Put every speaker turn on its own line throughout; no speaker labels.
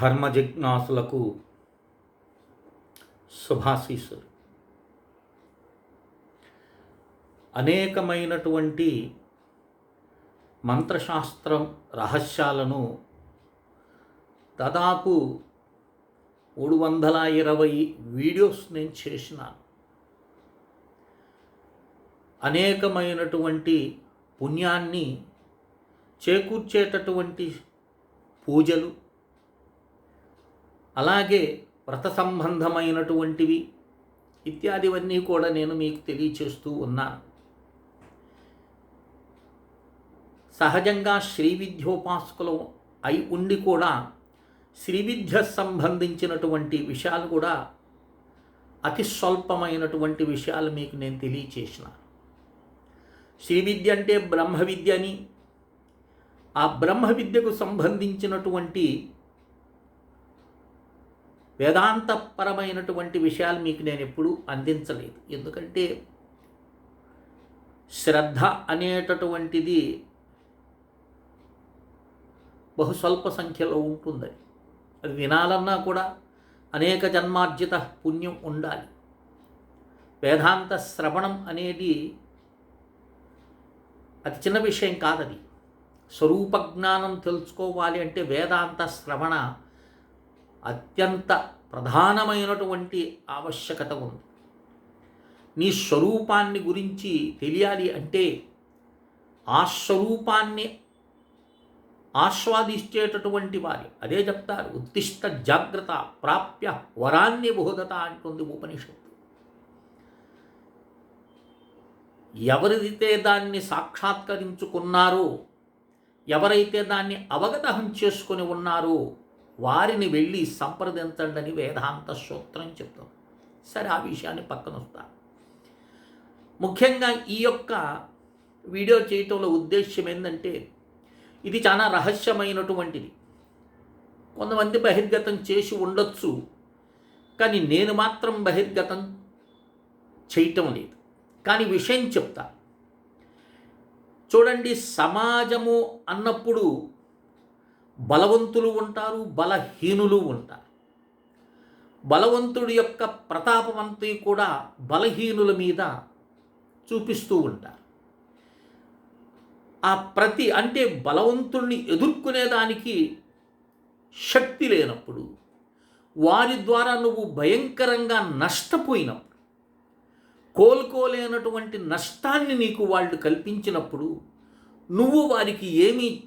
ధర్మ జిజ్ఞాసులకు శుభాశీస్సులు. అనేకమైనటువంటి మంత్రశాస్త్రం రహస్యాలను దాదాపు మూడు వందల ఇరవై వీడియోస్ నేను చేసిన అనేకమైనటువంటి పుణ్యాన్ని చేకూర్చేటటువంటి పూజలు అలాగే వ్రత సంబంధమైనటువంటివి ఇత్యాదివన్నీ కూడా నేను మీకు తెలియచేస్తూ ఉన్నాను సహజంగా శ్రీ విద్యోపాసకులు అయి ఉండి కూడా శ్రీ విద్య సంబంధించినటువంటి విషయాలు కూడా అతి స్వల్పమైనటువంటి విషయాలు మీకు నేను తెలియచేసిన. శ్రీ విద్య అంటే బ్రహ్మ విద్య అని. ఆ బ్రహ్మ విద్యకు సంబంధించినటువంటి వేదాంతపరమైనటువంటి విషయాలు మీకు నేను ఎప్పుడూ అందించలేదు. ఎందుకంటే శ్రద్ధ అనేటటువంటిది బహు స్వల్ప సంఖ్యలో ఉంటుంది అది వినాలన్నా కూడా అనేక జన్మార్జిత పుణ్యం ఉండాలి. వేదాంత శ్రవణం అనేది అతి చిన్న విషయం కాదది. స్వరూప జ్ఞానం తెలుసుకోవాలి అంటే వేదాంత శ్రవణ అత్యంత ప్రధానమైనటువంటి ఆవశ్యకత ఉంది. నీ స్వరూపాన్ని గురించి తెలియాలి అంటే ఆ స్వరూపాన్ని ఆస్వాదించేటటువంటి వారి అదే చెప్తారు ఉత్తిష్ట జాగ్రత్త ప్రాప్య వరాన్ని బహుదత అంటుంది ఉపనిషత్తు. ఎవరైతే దాన్ని సాక్షాత్కరించుకున్నారో ఎవరైతే దాన్ని అవగతం చేసుకొని ఉన్నారో వారిని వెళ్ళి సంప్రదించండి అని వేదాంత సూత్రం చెప్తాం సరే ఆ విషయాన్ని పక్కన వస్తాను ముఖ్యంగా ఈ యొక్క వీడియో చేయటంలో ఉద్దేశ్యం ఏంటంటే ఇది చాలా రహస్యమైనటువంటిది. కొంతమంది బహిర్గతం చేసి ఉండొచ్చు కానీ నేను మాత్రం బహిర్గతం చేయటం లేదు. కానీ విషయం చెప్తా. చూడండి సమాజము అన్నప్పుడు బలవంతులు ఉంటారు బలహీనులు ఉంటారు. బలవంతుడి యొక్క ప్రతాపవంతి కూడా బలహీనుల మీద చూపిస్తూ ఉంటారు. ఆ ప్రతి అంటే బలవంతుణ్ణి ఎదుర్కొనేదానికి శక్తి లేనప్పుడు వారి ద్వారా నువ్వు భయంకరంగా నష్టపోయినప్పుడు కోలుకోలేనటువంటి నష్టాన్ని నీకు వాళ్ళు కల్పించినప్పుడు నువ్వు వారికి ఏమీ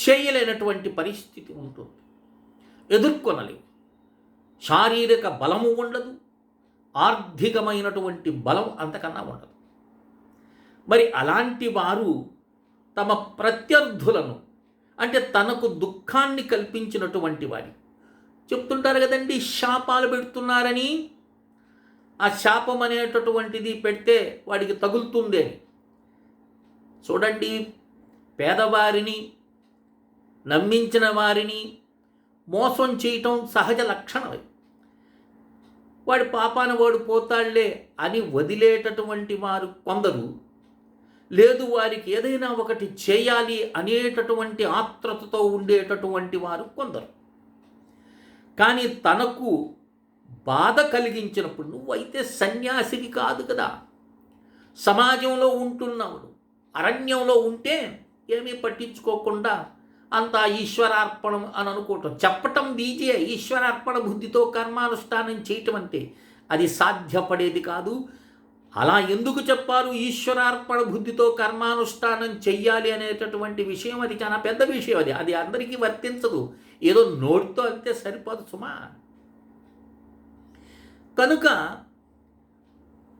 చేయలేనటువంటి పరిస్థితి ఉంటుంది. ఎదుర్కొనలేవు శారీరక బలము ఉండదు. ఆర్థికమైనటువంటి బలం అంతకన్నా ఉండదు. మరి అలాంటి వారు తమ ప్రత్యర్థులను అంటే తనకు దుఃఖాన్ని కల్పించినటువంటి వారి చెప్తుంటారు కదండి శాపాలు పెడుతున్నారని. ఆ శాపం అనేటటువంటిది పెడితే వాడికి తగులుతుంది చూడండి పేదవారిని నమ్మించిన వారిని మోసం చేయటం సహజ లక్షణమే. వాడి పాపాన వాడు పోతాళ్ళే అని వదిలేటటువంటి వారు కొందరు. లేదు వారికి ఏదైనా ఒకటి చేయాలి అనేటటువంటి ఆత్రతతో ఉండేటటువంటి వారు కొందరు. కానీ తనకు బాధ కలిగించినప్పుడు నువ్వైతే సన్యాసికి కాదు కదా. సమాజంలో ఉంటున్నావు. అరణ్యంలో ఉంటే ఏమీ పట్టించుకోకుండా అంతా ఈశ్వరార్పణం అని అనుకోవటం. చెప్పటం బీజే ఈశ్వరార్పణ బుద్ధితో కర్మానుష్ఠానం చేయటం అంటే అది సాధ్యపడేది కాదు. అలా ఎందుకు చెప్పారు? ఈశ్వరార్పణ బుద్ధితో కర్మానుష్ఠానం చెయ్యాలి అనేటటువంటి విషయం అది చాలా పెద్ద విషయం అది. అది అందరికీ వర్తించదు. ఏదో నోటితో అంతే సరిపోదు సుమా. కనుక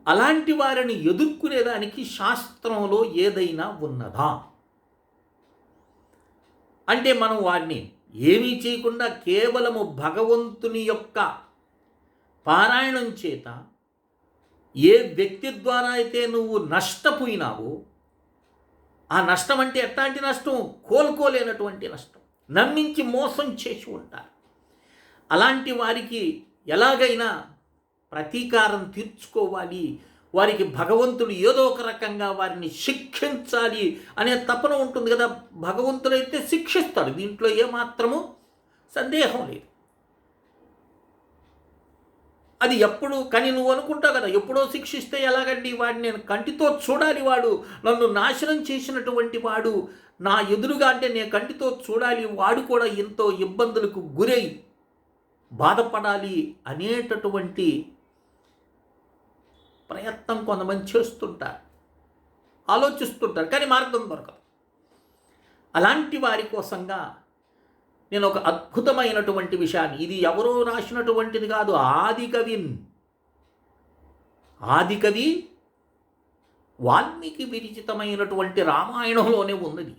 అలాంటి వారిని ఎదుర్కొనేదానికి శాస్త్రంలో ఏదైనా ఉన్నదా? అంటే మనం వారిని ఏమీ చేయకుండా కేవలము భగవంతుని యొక్క పారాయణం చేత ఏ వ్యక్తి ద్వారా అయితే నువ్వు నష్టపోయినావో ఆ నష్టం అంటే ఎట్లాంటి నష్టం? కోలుకోలేనటువంటి నష్టం. నమ్మించి మోసం చేసి ఉంటారు. అలాంటి వారికి ఎలాగైనా ప్రతీకారం తీర్చుకోవాలి. వారికి భగవంతుడు ఏదో ఒక రకంగా వారిని శిక్షించాలి అనే తపన ఉంటుంది కదా. భగవంతుడైతే శిక్షిస్తాడు. దీంట్లో ఏమాత్రము సందేహం లేదు. అది ఎప్పుడు కానీ నువ్వు అనుకుంటావు కదా ఎప్పుడో శిక్షిస్తే ఎలాగండి వాడిని నేను కంటితో చూడాలి వాడు నన్ను నాశనం చేసినటువంటి వాడు నా ఎదురుగా అంటే నేను కంటితో చూడాలి వాడు కూడా ఎంతో ఇబ్బందులకు గురై బాధపడాలి అనేటటువంటి ప్రయత్నం కొంతమంది చేస్తుంటారు. ఆలోచిస్తుంటారు. కానీ మార్గం దొరకదు. అలాంటి వారి కోసంగా నేను ఒక అద్భుతమైనటువంటి విషయాన్ని ఇది ఎవరో రాసినటువంటిది కాదు ఆదికవి ఆదికవి వాల్మీకి విరచితమైనటువంటి రామాయణంలోనే ఉన్నది.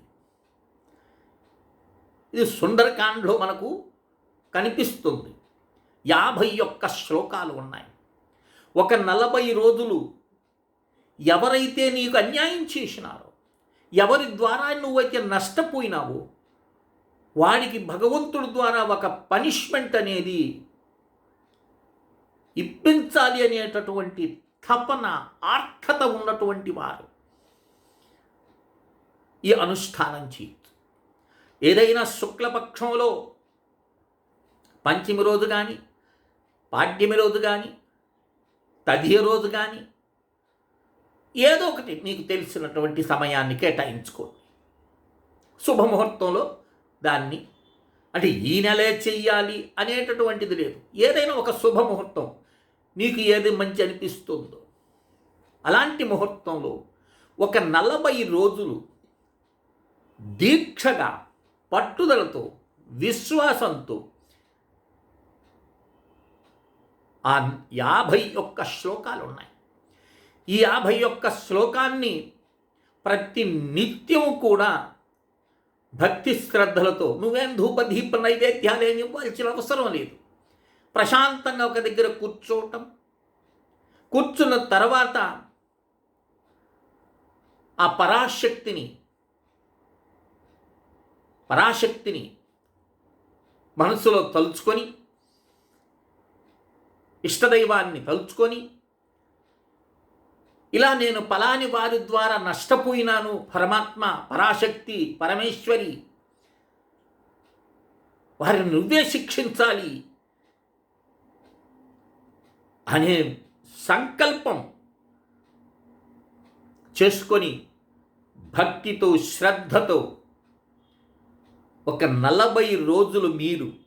ఇది సుందరకాండలో మనకు కనిపిస్తుంది. యాభై ఒక్క శ్లోకాలు ఉన్నాయి. ఒక నలభై రోజులు ఎవరైతే నీకు అన్యాయం చేసినారో ఎవరి ద్వారా నువ్వైతే నష్టపోయినావో వాడికి భగవంతుడి ద్వారా ఒక పనిష్మెంట్ అనేది ఇప్పించాలి అనేటటువంటి తపన ఆర్హత ఉన్నటువంటి వారు ఈ అనుష్ఠానం చేయొచ్చు. ఏదైనా శుక్లపక్షంలో పంచమి రోజు కానీ పాడ్యమి రోజు కానీ తదియ రోజు కానీ ఏదో ఒకటి నీకు తెలిసినటువంటి సమయాన్ని కేటాయించుకోండి శుభముహూర్తంలో దాన్ని అంటే ఈ నెలే చెయ్యాలి అనేటటువంటిది లేదు. ఏదైనా ఒక శుభముహూర్తం నీకు ఏది మంచి అనిపిస్తుందో అలాంటి ముహూర్తంలో ఒక నలభై రోజులు దీక్షగా పట్టుదలతో విశ్వాసంతో ఆ యాభై ఒక్క శ్లోకాలు ఉన్నాయి ఈ యాభై ఒక్క శ్లోకాన్ని ప్రతి నిత్యము కూడా భక్తి శ్రద్ధలతో నువ్వేం ధూపదీప దీప ఇవ్వాల్సిన అవసరం లేదు. ప్రశాంతంగా ఒక దగ్గర కూర్చోవటం కూర్చున్న తర్వాత ఆ పరాశక్తిని పరాశక్తిని మనసులో తలుచుకొని ఇష్టదైవాన్ని తలుచుకొని ఇలా నేను పలాని వారి ద్వారా నష్టపోయినాను పరమాత్మ పరాశక్తి పరమేశ్వరి. వారిని నువ్వే శిక్షించాలి. అనే సంకల్పం చేసుకొని భక్తితో శ్రద్ధతో ఒక నలభై రోజులు మీరు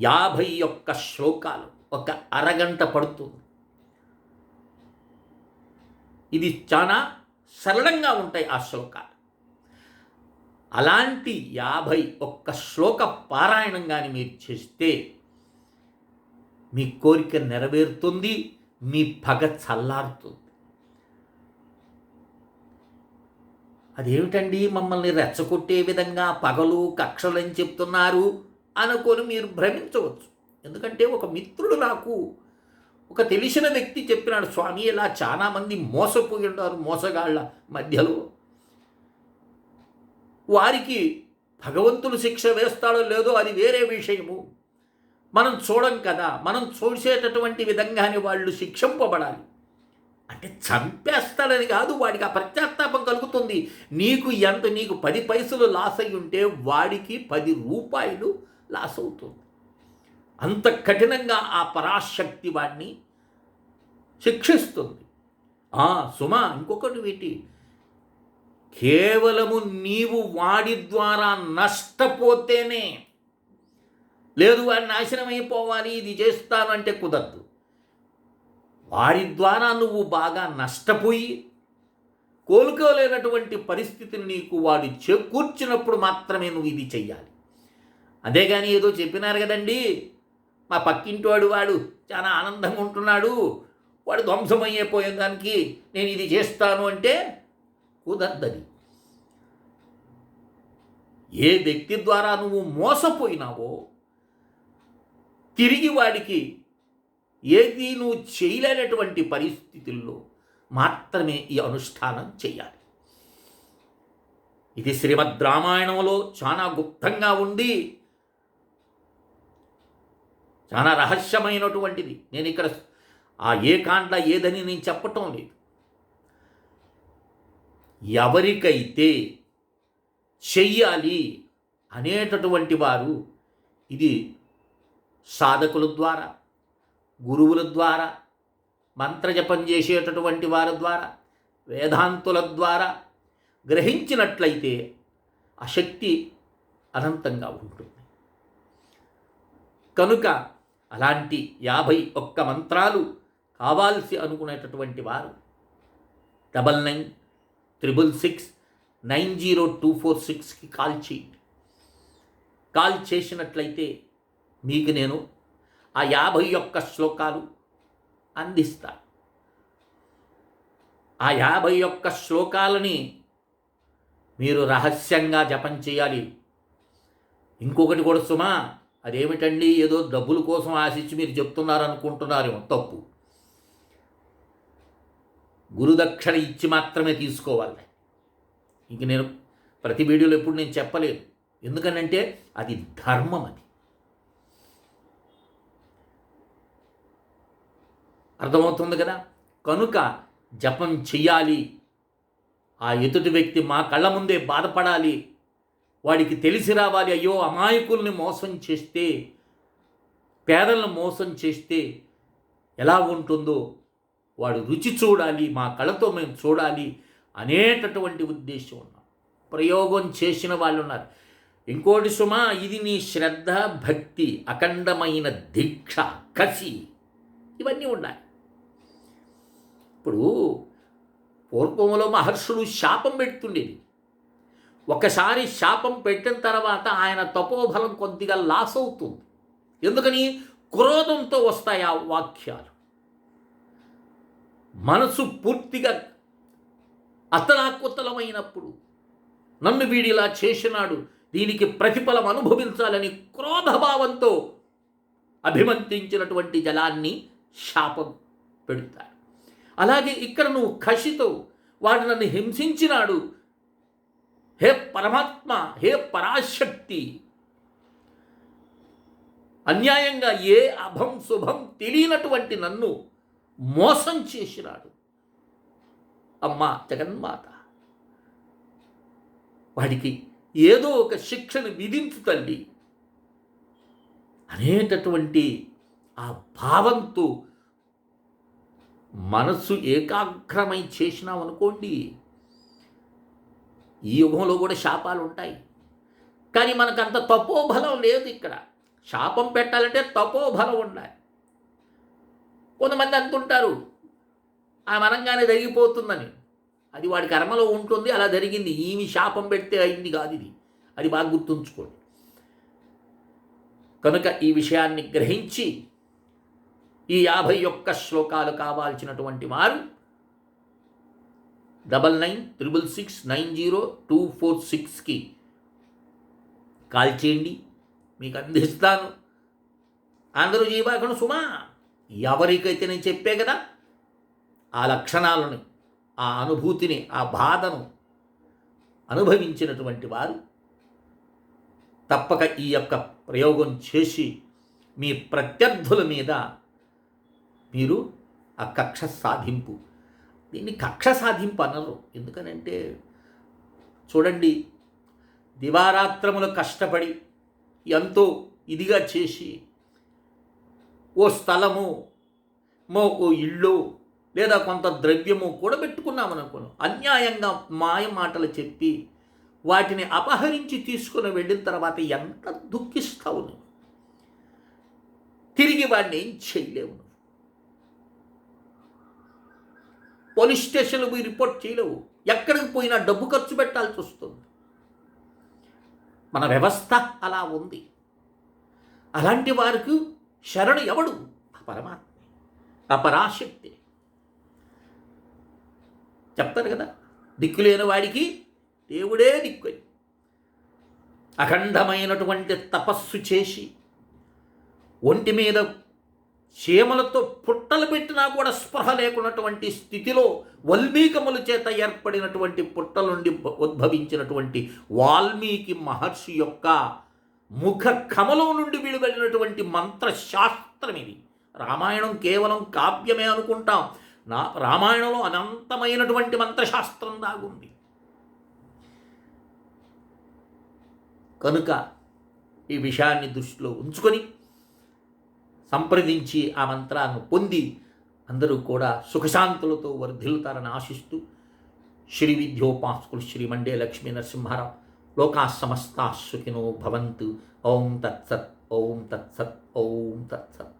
యాభై ఒక్క శ్లోకాలు ఒక అరగంట పడుతుంది. ఇది చాలా సరళంగా ఉంటాయి ఆ శ్లోకాలు. అలాంటి యాభై ఒక్క శ్లోక పారాయణం కానీ మీరు చేస్తే మీ కోరిక నెరవేరుతుంది మీ పగ చల్లారుతుంది. అదేమిటండి మమ్మల్ని రెచ్చగొట్టే విధంగా పగలు కక్షలని చెప్తున్నారు? అనుకొని మీరు భ్రమించవచ్చు. ఎందుకంటే ఒక మిత్రుడు నాకు ఒక తెలిసిన వ్యక్తి చెప్పినాడు స్వామి ఇలా చాలామంది మోసపోయి ఉన్నారు మోసగాళ్ళ మధ్యలో. వారికి భగవంతుడు శిక్ష వేస్తాడో లేదో అది వేరే విషయము. మనం చూడం కదా మనం చూసేటటువంటి విధంగానే వాళ్ళు శిక్షింపబడాలి. అంటే చంపేస్తాడని కాదు వాడికి ఆ ప్రత్యాత్తాపం కలుగుతుంది. నీకు ఎంత నీకు పది పైసలు లాస్ అయి ఉంటే వాడికి పది రూపాయలు లాస్ అవుతుంది అంత కఠినంగా ఆ పరాశక్తి వాడిని శిక్షిస్తుంది. ఆ సుమ ఇంకొకటి వీటి. కేవలము నీవు వాడి ద్వారా నష్టపోతేనే లేదు వాడి నాశనం అయిపోవాలి ఇది చేస్తానంటే కుదరదు. వారి ద్వారా నువ్వు బాగా నష్టపోయి కోలుకోలేనటువంటి పరిస్థితిని నీకు వాడు చేకూర్చినప్పుడు మాత్రమే నువ్వు ఇది చెయ్యాలి. అదే కానీ ఏదో చెప్పినారు కదండి. మా పక్కింటివాడు వాడు చాలా ఆనందంగా ఉంటున్నాడు. వాడు ధ్వంసమయ్యే దానికి నేను ఇది చేస్తాను అంటే కుదరదది. ఏ వ్యక్తి ద్వారా నువ్వు మోసపోయినావో తిరిగి వాడికి ఏది నువ్వు చేయలేనటువంటి పరిస్థితుల్లో మాత్రమే ఈ అనుష్ఠానం చేయాలి. ఇది శ్రీమద్ రామాయణంలో చాలా గుప్తంగా ఉంది చాలా రహస్యమైనటువంటిది. నేను ఇక్కడ ఆ ఏ కాండ ఏదని నేను చెప్పటం లేదు. ఎవరికైతే చెయ్యాలి అనేటటువంటి వారు ఇది సాధకుల ద్వారా గురువుల ద్వారా మంత్రజపం చేసేటటువంటి వారి ద్వారా వేదాంతుల ద్వారా గ్రహించినట్లయితే ఆ శక్తి అనంతంగా ఉంటుంది. కనుక అలాంటి యాభై ఒక్క మంత్రాలు కావాల్సి అనుకునేటటువంటి వారు double nine triple six nine zero two four సిక్స్కి కాల్ చేయండి. కాల్ చేసినట్లయితే మీకు నేను ఆ యాభై ఒక్క శ్లోకాలు అందిస్తా. ఆ యాభై ఒక్క శ్లోకాలని మీరు రహస్యంగా జపం చేయాలి. ఇంకొకటి కూడా సుమా అదేమిటండి? ఏదో డబ్బుల కోసం ఆశించి మీరు చెప్తున్నారనుకుంటున్నారేమో. తప్పు. గురుదక్షిణ ఇచ్చి మాత్రమే తీసుకోవాలి. ఇంక నేను ప్రతి వీడియోలో ఎప్పుడు నేను చెప్పలేదు ఎందుకనంటే అది ధర్మం అది. అర్థమవుతుంది కదా? కనుక జపం చెయ్యాలి. ఆ ఎదుటి వ్యక్తి మా కళ్ళ ముందే బాధపడాలి. వాడికి తెలిసి రావాలి అయ్యో అమాయకుల్ని మోసం చేస్తే పేదలను మోసం చేస్తే ఎలా ఉంటుందో వాడు రుచి చూడాలి మా కళతో మేము చూడాలి అనేటటువంటి ఉద్దేశం ఉన్నాం ప్రయోగం చేసిన వాళ్ళు ఉన్నారు. ఇంకోటి సుమ ఇది నీ శ్రద్ధ భక్తి అఖండమైన దీక్ష కసి. ఇవన్నీ ఉండాలి. ఇప్పుడు పూర్వంలో మహర్షులు శాపం పెడుతుండేది. ఒకసారి శాపం పెట్టిన తర్వాత ఆయన తపోబలం కొద్దిగా లాస్ అవుతుంది. ఎందుకని? క్రోధంతో వస్తాయి ఆ వాక్యాలు. మనసు పూర్తిగా అతలాకుతలమైనప్పుడు నన్ను వీడిలా చేసినాడు దీనికి ప్రతిఫలం అనుభవించాలని క్రోధభావంతో అభిమంతించినటువంటి జలాన్ని శాపం పెడతాడు. అలాగే ఇక్కడ నువ్వు కషితో వాడు నన్ను హింసించినాడు హే పరమాత్మ హే పరాశక్తి. అన్యాయంగా ఏ అభం శుభం తెలియనటువంటి నన్ను మోసం చేసినాడు. అమ్మా జగన్మాత వాడికి ఏదో ఒక శిక్షను విధించు తల్లి అనేటటువంటి ఆ భావంతో మనస్సు ఏకాగ్రమై చేసినామనుకోండి అనుకోండి ఈ యుగంలో కూడా శాపాలు ఉంటాయి. కానీ మనకు అంత తపోబలం లేదు ఇక్కడ. శాపం పెట్టాలంటే తపోబలం ఉండాలి. కొంతమంది అంటుంటారు ఆ మనంగానే జరిగిపోతుందని. అది వాడి కర్మలో ఉంటుంది అలా జరిగింది. ఈమె శాపం పెడితే అయింది కాదు ఇది. అది బాగా గుర్తుంచుకోండి. కనుక ఈ విషయాన్ని గ్రహించి ఈ యాభై ఒక్క శ్లోకాలు కావాల్సినటువంటి వారు double nine triple six nine zero two four సిక్స్కి కాల్ చేయండి. మీకు అందిస్తాను. అందరూ జీవాకను సుమా. ఎవరికైతే నేను చెప్పే కదా ఆ లక్షణాలను ఆ అనుభూతిని ఆ బాధను అనుభవించినటువంటి వారు తప్పక ఈ యొక్క ప్రయోగం చేసి మీ ప్రత్యర్థుల మీద మీరు ఆ కక్ష సాధింపు దీన్ని కక్ష సాధింపు అనరు. ఎందుకనంటే చూడండి దివారాత్రములు కష్టపడి ఎంతో ఇదిగా చేసి ఓ స్థలము మో ఓ ఇల్లు లేదా కొంత ద్రవ్యము కూడబెట్టుకున్నామనుకోను అన్యాయంగా మాయ మాటలు చెప్పి వాటిని అపహరించి తీసుకుని వెళ్ళిన తర్వాత ఎంత దుఃఖిస్తావు నువ్వు? తిరిగి వాడిని ఏం చేయలేవు నువ్వు పోలీస్ స్టేషన్లు పోయి రిపోర్ట్ చేయలేవు. ఎక్కడికి పోయినా డబ్బు ఖర్చు పెట్టాల్సి వస్తుంది. మన వ్యవస్థ అలా ఉంది. అలాంటి వారికి శరణు ఎవడు? పరమాత్మ. అపరాశక్తి చెప్తారు కదా దిక్కు లేని వాడికి దేవుడే దిక్కు. అఖండమైనటువంటి తపస్సు చేసి ఒంటి మీద చీమలతో పుట్టలు పెట్టినా కూడా స్పృహ లేకున్నటువంటి స్థితిలో వల్మీకముల చేత ఏర్పడినటువంటి పుట్టల నుండి ఉద్భవించినటువంటి వాల్మీకి మహర్షి యొక్క ముఖ కమలం నుండి విడుదలినటువంటి మంత్రశాస్త్రం ఇది. రామాయణం కేవలం కావ్యమే అనుకుంటాం. నా రామాయణంలో అనంతమైనటువంటి మంత్రశాస్త్రం దాగుంది. కనుక ఈ విషయాన్ని దృష్టిలో ఉంచుకొని సంప్రదించి ఆ మంత్రాన్ని పొంది అందరూ కూడా సుఖశాంతులతో వర్ధిల్లుతారని ఆశిస్తూ శ్రీ విద్యోపాస్కులు శ్రీ మండే లక్ష్మీ నరసింహారావు లోకా సమస్తా సుఖినో భవంతు. ఓం తత్సత్ ఓం తత్సత్ ఓం తత్సత్.